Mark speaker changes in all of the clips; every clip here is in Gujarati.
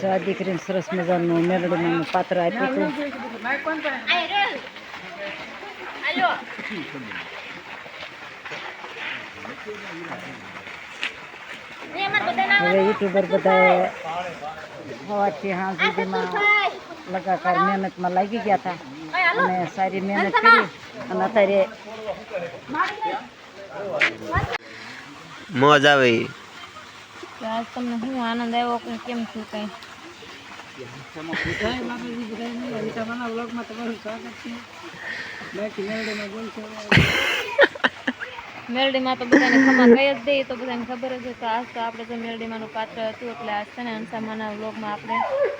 Speaker 1: જો આ દીકરીને સરસ મજાનું મેલડીમાં પાત્ર આપ્યું હતું. હવે યુટ્યુબર બધા સવારથી હા સુધીમાં લગાતાર મહેનતમાં લાગી ગયા હતા. અને સારી મહેનત કરી અને અત્યારે
Speaker 2: મોજ આવી.
Speaker 3: આજ તમને શું આનંદ આવ્યો કેમ છું કઈ? મેલડીમાં તો બધાને ખમા કહી જ દઈએ તો બધાને ખબર જ હોય. તો આજ તો આપણે જો મેલડીમાંનું પાત્ર હતું, એટલે આજ છે ને અંસામાના વ્લોગમાં આપણે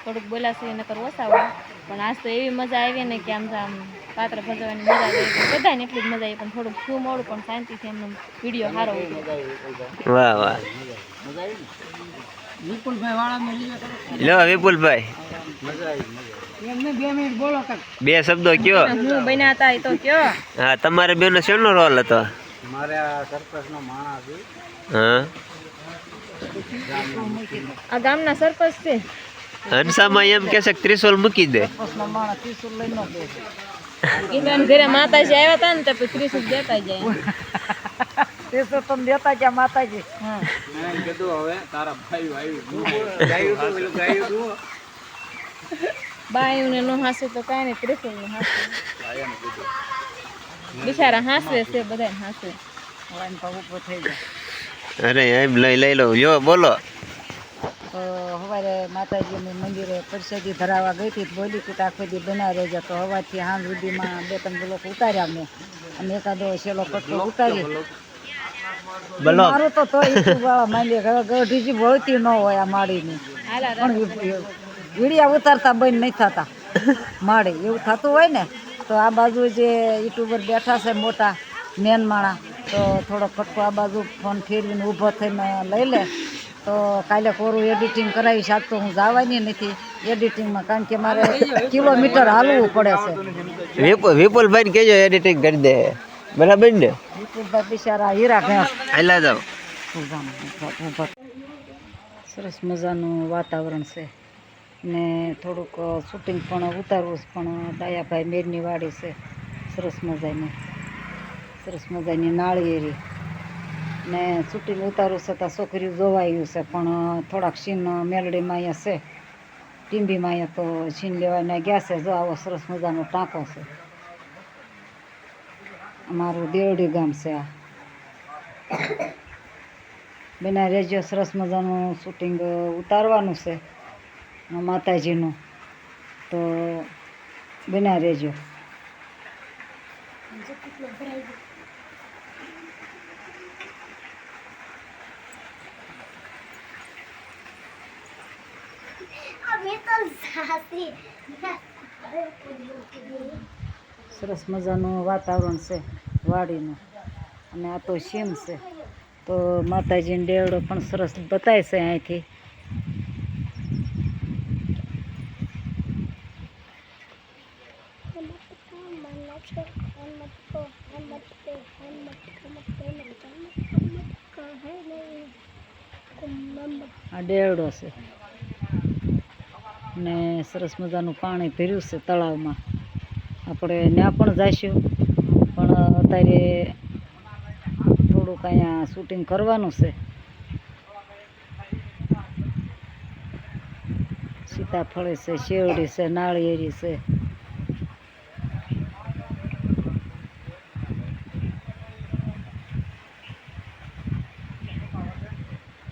Speaker 3: થોડુંક બોલાશું એને કરવો હોય પણ આજ તો એવી મજા આવી ને કે આમ આમ પાત્ર ભજવવાની મજા આવી. બધાને એટલી જ મજા આવી, પણ થોડુંક શું મોડું પણ શાંતિથી એમનો વીડિયો સારો.
Speaker 2: વાહ વાહ. લો વિપુલભાઈ. બે શબ્દો કયો?
Speaker 3: હું બન્યા હતા એ તો કયો.
Speaker 2: હા તમારે બે નો શેનો રોલ હતો? હા.
Speaker 3: આ ગામના સરપંચ છે.
Speaker 2: હંસામાં એમ કે છે ત્રિશુલ મૂકી દે.
Speaker 1: ઘરે માતાજી આવ્યા હતા ને તો ત્રિશુલ દેતા
Speaker 3: એ બેન ઘરે માતાજી. આવ્યા હતા ને તો પછી ત્રીસ જ દેતા જાય
Speaker 1: ગાયું તો દેતા ગયા માતાજી
Speaker 3: હા બાયુને નો હાસે તો કાંઈ નહીં ત્રિશુલનું હાસે. બિચારા હાસે છે બધા હાસે
Speaker 2: અરે એમ લઈ લઈ લો યો બોલો.
Speaker 1: તો સવારે માતાજીની મંદિરે પ્રસાદી ધરાવવા ગઈ હતી બોલી કે આખો દી બના રહેજો તો હવાથી હાંજ સુધીમાં બે ત્રણ બ્લોક ઉતાર્યા મેં. અને એકાદો છેલ્લો પટલો ઉતારી.
Speaker 2: બોલો.
Speaker 1: મારું તો તો વાળા માંડી ગઢીજી વળતી ન હોય આ માળીની. પણ વીડિયા ઉતારતા બંધ નહીં થતા. માળે. એવું થતું હોય ને તો આ બાજુ જે યુટ્યુબર બેઠા છે મોટા મેન માણા તો થોડો ફટકો આ બાજુ ફોન ફેરવીને ઊભો થઈને લઈ લે. તો કાલે કોરું એડિટિંગ કરાવી શાક તો હું જવાની નથી એડિટિંગમાં કારણ કે મારે કિલોમીટર હાલવું પડે છે.
Speaker 2: વિપુલ વિપુલભાઈ કહેજો એડિટિંગ કરી દે. બરાબર ને?
Speaker 1: વિપુલભાઈ બિચારા હીરા ઘેંસ
Speaker 2: હાલા જાઓ.
Speaker 1: ઊભા સરસ મજાનું વાતાવરણ છે. ને થોડુંક શૂટિંગ પણ ઉતારવું છે પણ ડાયાભાઈ મેરની વાડી છે. સરસ મજાની. સરસ મજાની નાળિયેરી. ને શૂટિંગ ઉતારવું છે તો છોકરીઓ જોવાયું છે પણ થોડાક સીન મેલડીમાં અહીંયા છે. ટીંબીમાં અહીંયા તો સીન લેવાના ગયા છે જો આવો સરસ મજાનો ટાંકો છે. અમારું દેવડી ગામ છે આ. બેના રેજો સરસ મજાનું શૂટિંગ ઉતારવાનું છે માતાજીનું. તો બેના રેજો. સરસ મજાનું વાતાવરણ છે વાડીનું. અને આ તો સીમ છે. તો માતાજીનો ડેવડો પણ સરસ બતાય છે અહીંથી. આ ડેવડો છે. ને સરસ મજાનું પાણી ભર્યું છે તળાવમાં. આપણે ત્યાં પણ જઈશું. પણ અત્યારે થોડુંક અહીંયા શૂટિંગ કરવાનું છે. સીતાફળી છે શેવડી છે, નાળિયેરી છે.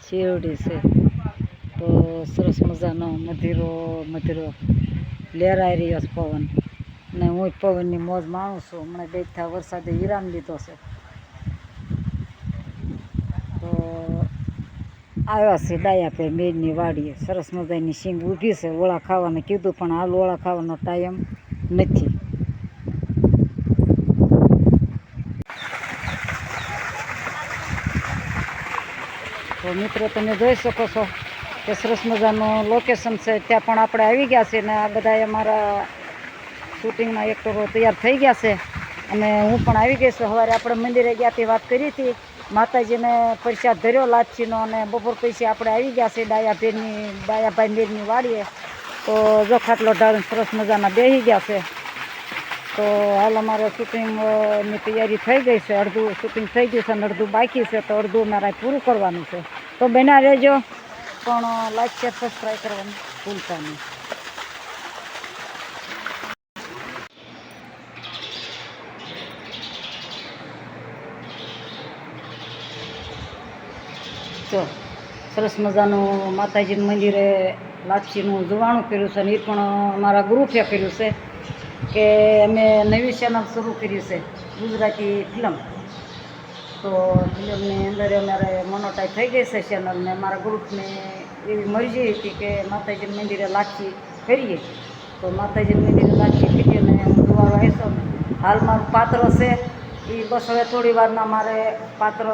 Speaker 1: શેવડી છે. તો સરસ મજાનો મધીરો મધીરો. લહેરાઈ રહ્યો છે પવન. ને હું પવનની મોજ માણું છું. હમણાં બે થા વરસાદે વિરામ લીધો છે. તો આવ્યા છે ડાયા પે મેરની વાડીએ. સરસ મજાની સિંગ ઊભી છે. ઓળા ખાવાને કીધું પણ હાલ ઓળા ખાવાનો ટાઈમ નથી. તો મિત્રો, તમે જોઈ શકો છો કે સરસ મજાનું લોકેશન છે. ત્યાં પણ આપણે આવી ગયા છે ને આ બધા અમારા શૂટિંગના એક્ટરો તૈયાર થઈ ગયા છે. અને હું પણ આવી ગઈ છું. સવારે આપણે મંદિરે ગયા તે વાત કરી હતી. માતાજીને પ્રસાદ ધર્યો લાપસીનો અને બપોર પછી આપણે આવી ગયા છે ડાયા ભેરની ડાયાભાઈ મેરની વાડીએ. તો જો ખાટલો ઢાળીને સરસ મજાના બેસી ગયા છે. તો હાલ અમારે શૂટિંગની તૈયારી થઈ ગઈ છે. અડધું શૂટિંગ થઈ ગયું છે અને અડધું બાકી છે. તો અડધું અમારે પૂરું કરવાનું છે. તો બના રહેજો. પણ લાઈક, શેર, સબસ્ક્રાઈબ કરવાનું ભૂલતા નહીં. જો સરસ મજાનું માતાજીનું મંદિરે લાપસીનું જુવાણું કર્યું છે અને એ પણ અમારા ગ્રુપે કર્યું છે કે અમે નવી ચેનલ શરૂ કરી છે, ગુજરાતી ફિલ્મ તો ફિલ્મની અંદર અમારે મોનોટાઈ થઈ ગઈ છે ચેનલને અમારા ગ્રુપને એવી મરજી હતી કે માતાજીના મંદિરે લાપસી કરીએ. તો માતાજીના મંદિરે લાપસી કરીએ અને દુવારો આવીશો હાલ પાત્ર છે એ બસ હવે થોડી વારમાં મારે પાત્ર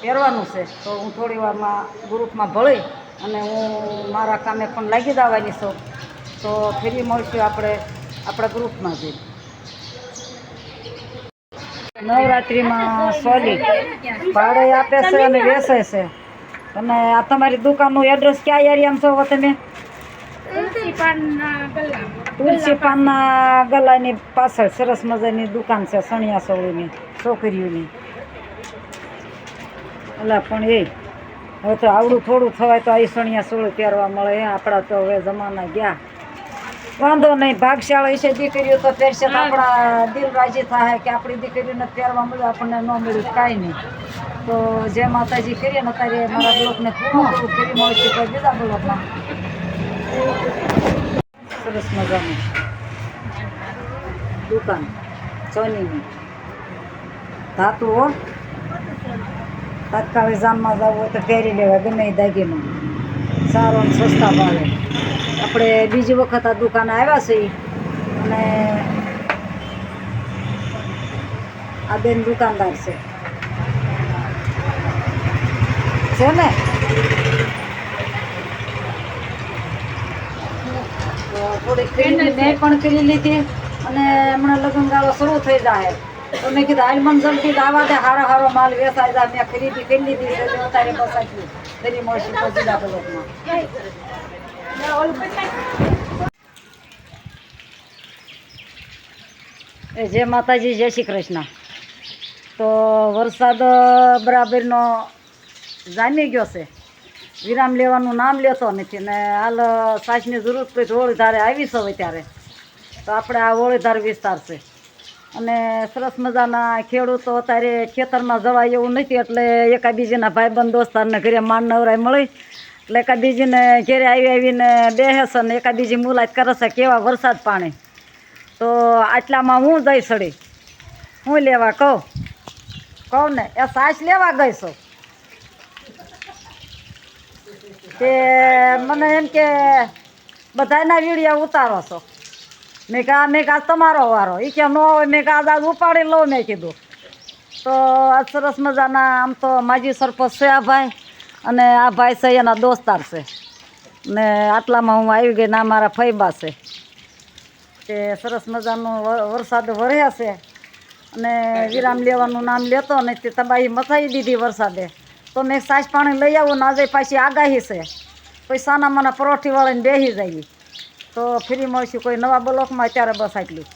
Speaker 1: પહેરવાનું છે. તો હું થોડી વારમાં ગ્રુપમાં ભળી અને હું મારા કામે પણ લાગી જવાની છું. તો ફરી મળશું આપણે, આપણા ગ્રુપમાં જઈ નવરાત્રિમાં સોલી. ભાડે આપે છે અને વેસે છે. અને આ તમારી દુકાનનું એડ્રેસ ક્યાં એરિયામાં છો તમે? તુલસી પાનના ગલાની પાછળ સરસ મજાની દુકાન છે સણિયા સોળીની છોકરીઓની. અલા પણ એ હવે તો આવડું થોડું થવાય તો અહીં સણિયા સોળી પહેરવા મળે. આપણા તો હવે જમાના ગયા. વાંધો નહીં ભાગશાળા છે દીકરીઓ તો પહેરશે તો આપણા દિલ રાજી થાય કે આપણી દીકરીઓને પહેરવા મળ્યું આપણને ન મળ્યું કાંઈ નહીં. તો જે માતાજી કરીએ ને અત્યારે મારા બ્લોકને પૂરું પૂરું કરી મળશે તો બીજા બ્લોકમાં સરસ મજાનું દુકાન સોનીની ધાતુ હો. તાત્કાલિક જામમાં જવું હોય તો પહેરી લેવા ગમે એ દાગીનો સારો ને સસ્તા ભાવે. આપણે બીજી વખત આ દુકાન આવ્યા છીએ અને આ બેન દુકાનદાર છે. છે ને? થોડીક ફ્રેન્ડને મેં પણ કરી લીધી અને હમણાં લગ્ન ગાળો શરૂ થઈ જાય તો મેં કીધું હાલ મને જલ્દી દાવા દે હારો હારો માલ વેસાઈ જાય મેં ખરીદી કરી લીધી છે અત્યારે બસ ફરી મળશે જિલ્લા બ્લોકમાં એ જય માતાજી જય શ્રી કૃષ્ણ. તો વરસાદ બરાબરનો જામી ગયો છે. વિરામ લેવાનું નામ લેતો નથી ને હાલ સાસની જરૂર પડી હોળી ધારે આવી છે ત્યારે. તો આપણે આ હોળીધાર વિસ્તાર છે. અને સરસ મજાના ખેડૂતો અત્યારે ખેતરમાં જવાય એવું નથી એટલે એકાબીજીના ભાઈબંધ દોસ્તારને ઘરે માંડ નવરાય મળી. એટલે એકાબીજીને ઘેરે આવી આવીને બેસે ને એકાબીજી મુલાકાત કરે છે કેવા વરસાદ પાણી. તો આટલામાં હું જઈ સડી. હું લેવા કહું. કહું ને, એ સાસ લેવા ગઈ છું? તે મને એમ કે બધાના વીડિયા ઉતારો છો. મેં કહા મેં કહા તમારો વારો. એ કે, ન હોય મેં કહા આજ ઉપાડી લઉં. મેં કીધું. તો આ સરસ મજાના, આમ તો માજી સરપંચ છે આ ભાઈ, અને આ ભાઈ છે એના દોસ્તાર છે. ને આટલામાં હું આવી ગઈ ને મારા ફૈબા છે. તે સરસ મજાનો વરસાદ વરે છે. અને વિરામ લેવાનું નામ લેતો ને તે તબાહી મચાવી દીધી વરસાદે. તો મેં સાસ પાણી લઈ આવું ને આજે પાછી આગાહી છે. પૈસાના મને પરોઠી વાળીને બેસી જઈએ તો ફ્રી મળશું કોઈ નવા બ્લોકમાં અત્યારે બસ આટલું.